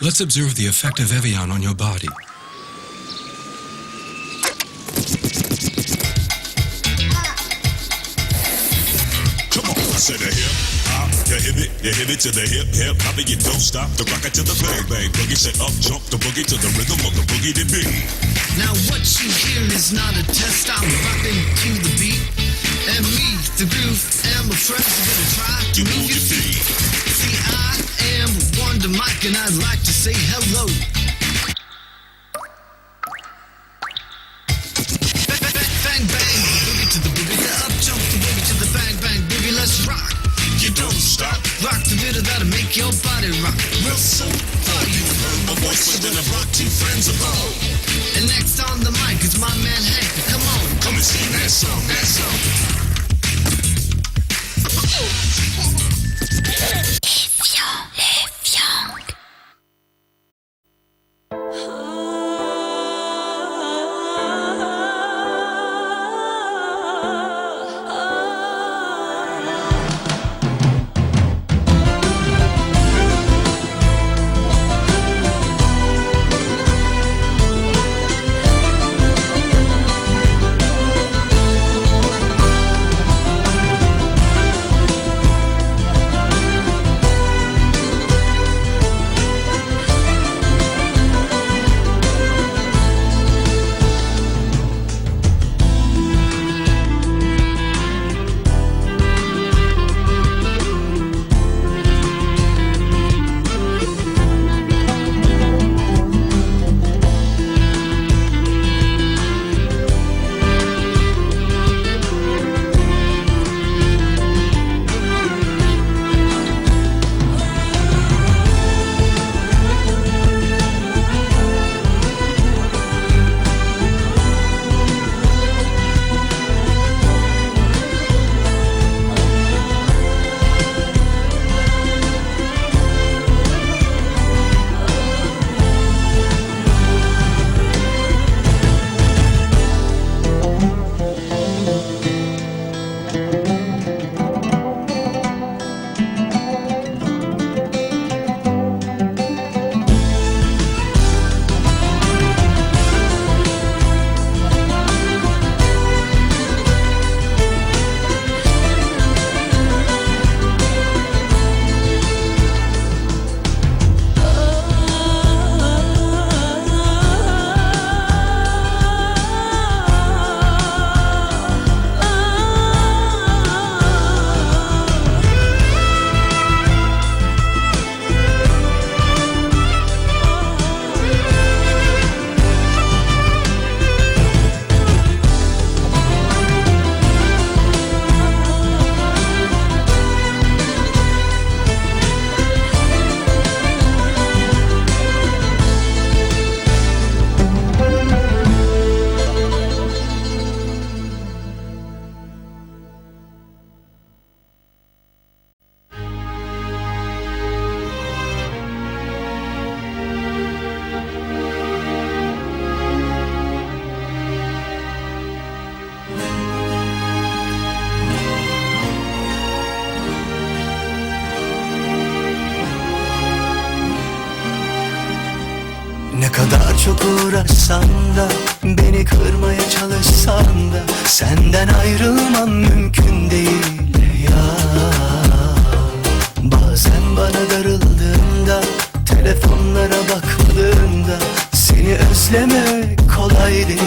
Let's observe the effect of Evian on your body. Come on, I said a hip hop, you hit it, you hit it to the hip hip hop, and you don't stop the rock it to the bang bang boogie. Said up jump the boogie to the rhythm of the boogie to beat. Now what you hear is not a test. I'm rocking to the beat, and me, the groove, and my friends are gonna try to You move move your your feet. feet. See, I am Wonder Mike, and I'd like to say hello. Bang, bang, bang, bang, boogie to the boogie, the up jump the boogie to the bang bang. Let's rock. You don't stop. Rock the that'll make your body rock. Real simple, you've Heard my voice, but then I brought two friends along. And next on the mic is my man Hank. Come on, Come and sing that song, that song. Ne uğraşsan da Beni kırmaya çalışsan da Senden ayrılmam mümkün değil ya. Bazen bana darıldığında Telefonlara bakmadığında Seni özlemek kolay değil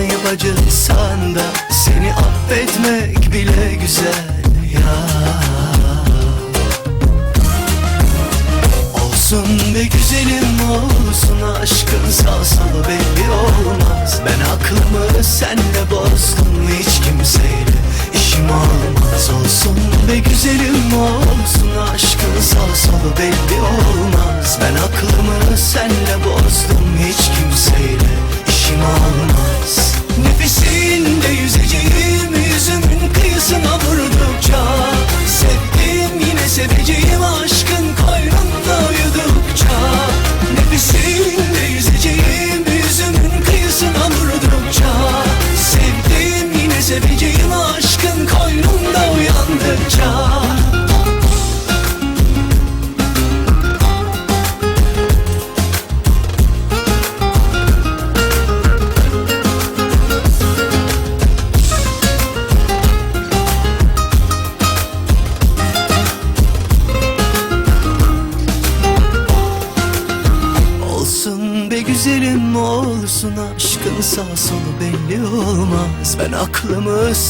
Dağlayıp acısan da Seni affetmek bile güzel ya. Olsun be güzelim olsun aşkın sağ solu belli olmaz. Ben aklımı senle bozdum hiç kimseyle işim olmaz. Olsun be güzelim olsun aşkın sağ solu belli olmaz. Ben aklımı senle bozdum hiç kimseyle işim olmaz? Nefesinde yüzeceğim yüzümün kıyısına vurdukça Sevdim yine seveceğim aşkın koynunda uyudukça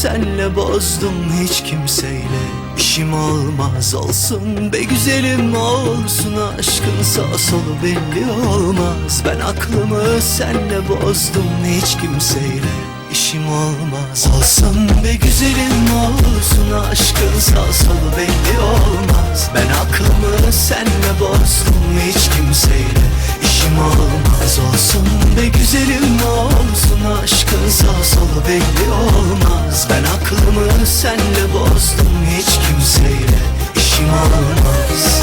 senle bozdum hiç kimseyle. İşim olmaz Olsun be güzelim olsun aşkın sağ solu belli olmaz. Ben aklımı senle bozdum hiç kimseyle. İşim olmaz Olsun be güzelim olsun aşkın sağ solu belli olmaz. Ben aklımı senle bozdum hiç kimseyle işim olmaz Olsun be güzelim olsun aşkın sağ solu belli olmaz. Ben aklımı senle bozdum hiç kimseyle. İşim olmaz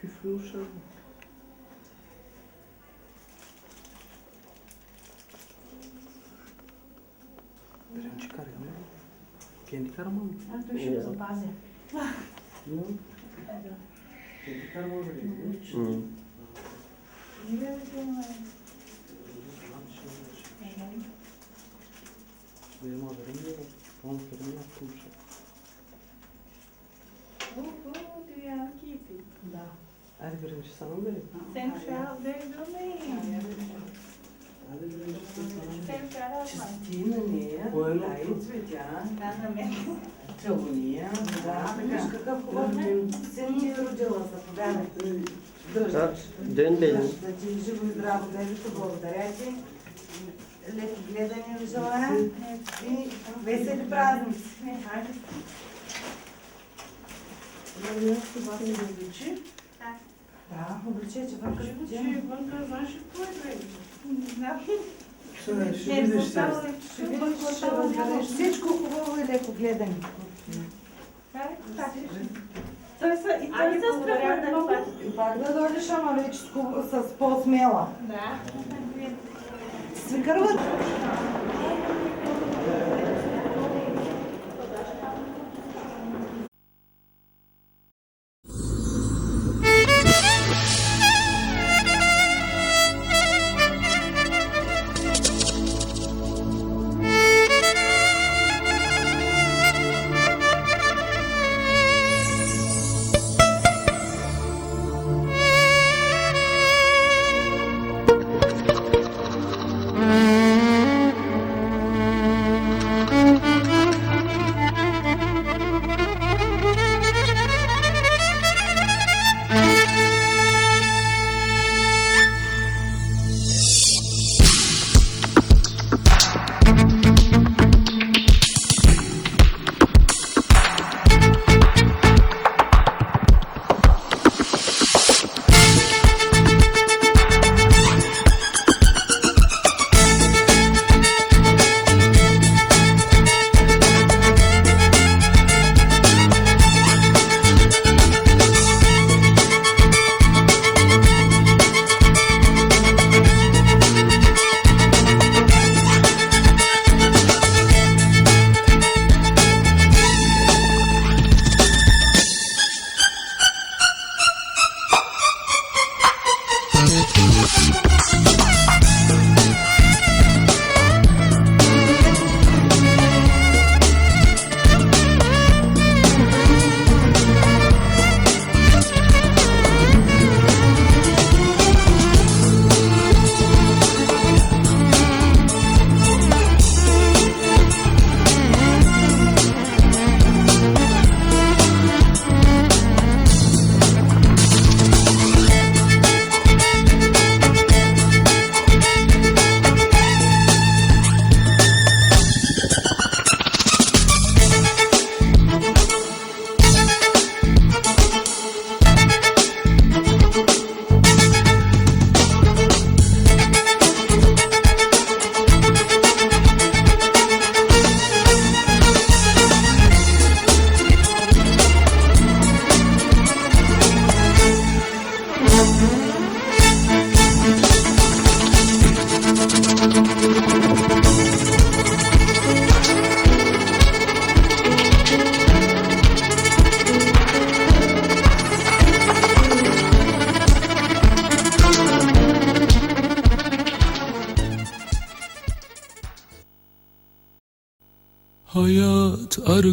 küfrü uşağı. Birini çıkar ya. Kendi karama mı? Düşüyorsun bazen. Yok. Kendi karama veriyor. Niye öyle Benim haberim yok. Onun haberini yaptım şey. Bu, bu dünyanın keyfi. Da. Hadi birinci sana mı vereyim? Sen şu an vermeyin. Hadi birinci sana mı Sen şu an atma. Čistina nije, Bojno. taj cvet, ja. Ben de ben. Čemu nije, da. Vidiš kakav hodnik, se nije rodila sa победа. Ден Белин. Да ти живо и здраво, Бежето, благодаря ти. Леко гледане ви желая и весели празници. Hadi. Това се обличи. Да, обличете вънка. Обличете вънка, знаеш какво е Не знам. Ще видиш сега. Е, е е Всичко хубаво и леко гледане. Той са, и той ами, са страхотен пак да дойдеш, ама вече с по-смела. Да. Свикърват. Да.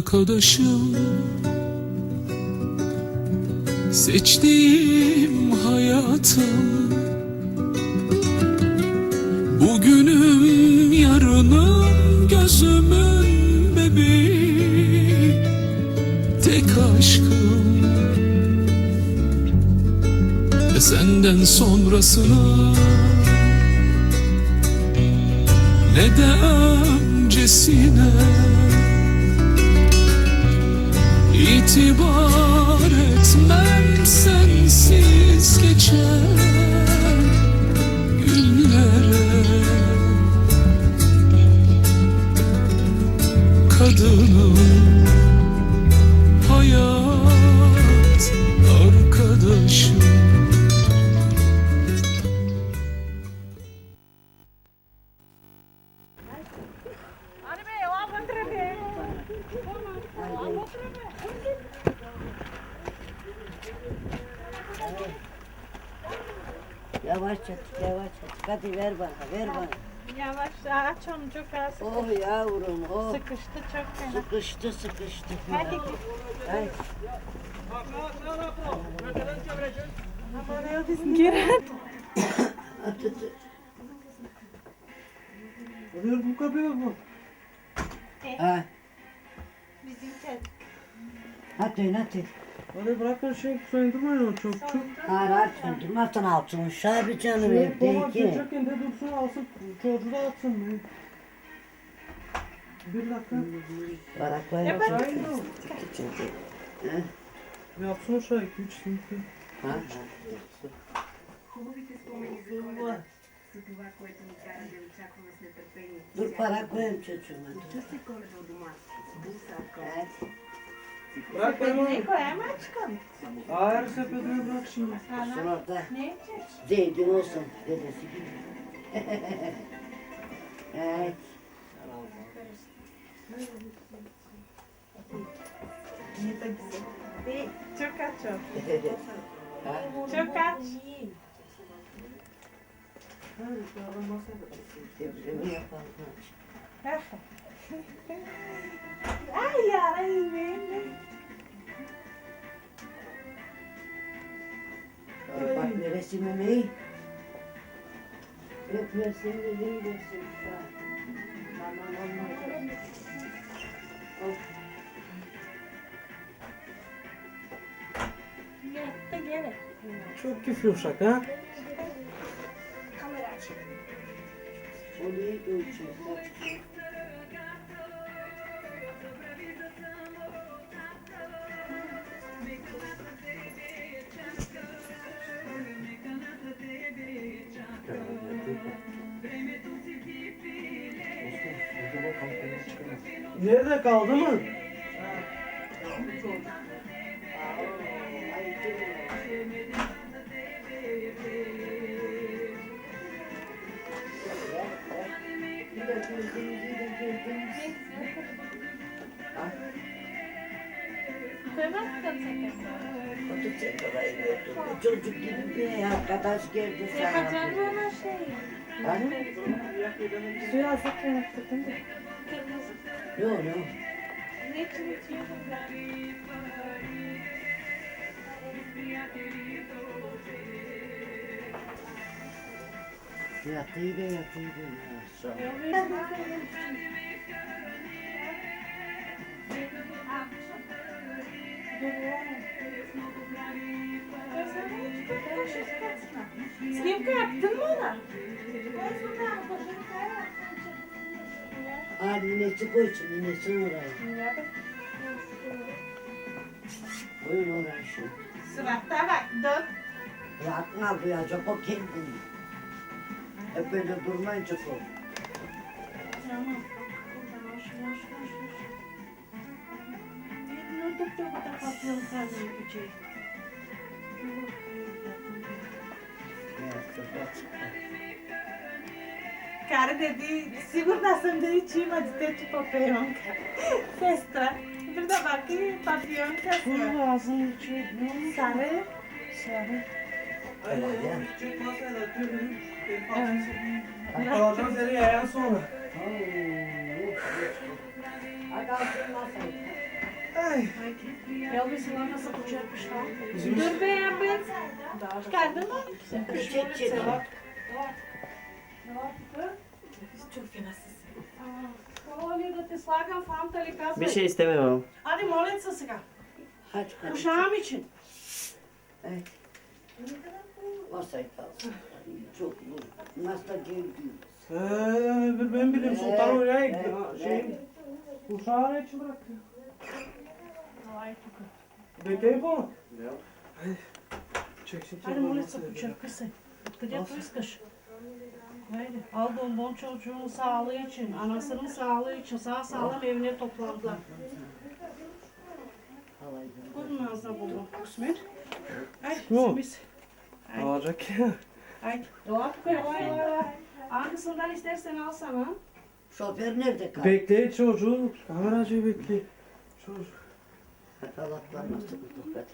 Arkadaşım. Seçtiğim hayatım. Bugünüm yarınım gözümün bebeği. Tek aşkım. Ve senden sonrasına Ne de öncesine İtibar etmem sensiz geçen aç çok az. Oh yavrum, oh. Sıkıştı çok fena. Sıkıştı, sıkıştı. Hadi Ay. gir. At, at, at. Oluyor bu kapıyor bu. Ha, Bizimki. hadi hadi. Hadi bırakın şey söndürmeyin o çok çok. Hayır, hayır, söndürmezsen altın. Şabi canım Şey, evde baba iki. geçerken de dursun alsın çocuğu da atsın. Bir dakika. Barak var. Şahin de o. Yapsın o şey 2-3 sınıfı. Ha, ha. Dur para koyayım çocuğuma. dur. Evet. Bırak ben onu. Ne koyayım çıkalım. Ağır sepetine bırak şimdi. Dur orada. Ne yapacağız? Zeytin olsun dedesi gibi. evet. Bir çok aç o. Ha? Çok aç. Depremi yapalım. Ay ya ay benim. E bak bir resimimi iyi. Hep resimli değil resim. Tamam olmaz. Yattı gene. Çok küf yumuşak ha. Orayı ölçüyoruz. Nerede kaldı mı? Mısın? Otur sen orayı gördün. Çocuk gibi bir arkadaş geldi sana. Yapacağım ona şey. Ha? Suyu azıcık yaptık değil mi? Yok yok. Ne için içiyorsun ben? Yatıydı yatıydı. Maşallah. Slimka yaptın mı ona? Aa ninesi koysun ninesi oraya. Koyun oraya şu. Surata bak dön. Bırakma duyacak o kendini. Hep böyle durmayınca koy. Cara dedi, sigurna sam da ići imati tetu papionka. Sestra, bir de baki papionka Bunu ağzını içiyor. Sarı, sarı. Küçük masaya da atıyor benim. Kalacağım seni yayan sonra. Hadi altın masayı. Ay. Elbisini nasıl kucakmışlar? Dur be ya Ay. Yavrusular nasıl kucakmışlar. Dur be ben. Geldin mi? Küçük kedi. Bir şey istemiyorum. Hadi molet sasıga. Hadi. Uşağım için. Evet. Masayı kalsın. Çok bu. Masta geldi. Ee, ben bilirim. Sultan oraya gitti. Şey, uşağı için bıraktı. Bekleyin bunu. Hadi. Çek çek çek. Hadi molit se kucaklasın. Къде искаш? Haydi. Al bonbon çocuğun sağlığı için, anasının sağlığı için sağ sağlam evine toplandılar. Koyun ağzına bonbon. Kısmet. Ay, Yok. simiz. Alacak ya. Ay, dolap koy, vay vay vay. Hangisinden istersen al sana. Şoför nerede kaldı? Bekleyin çocuğu. Kameracıyı bekleyin. Çocuk. Halatlar nasıl bu kadar?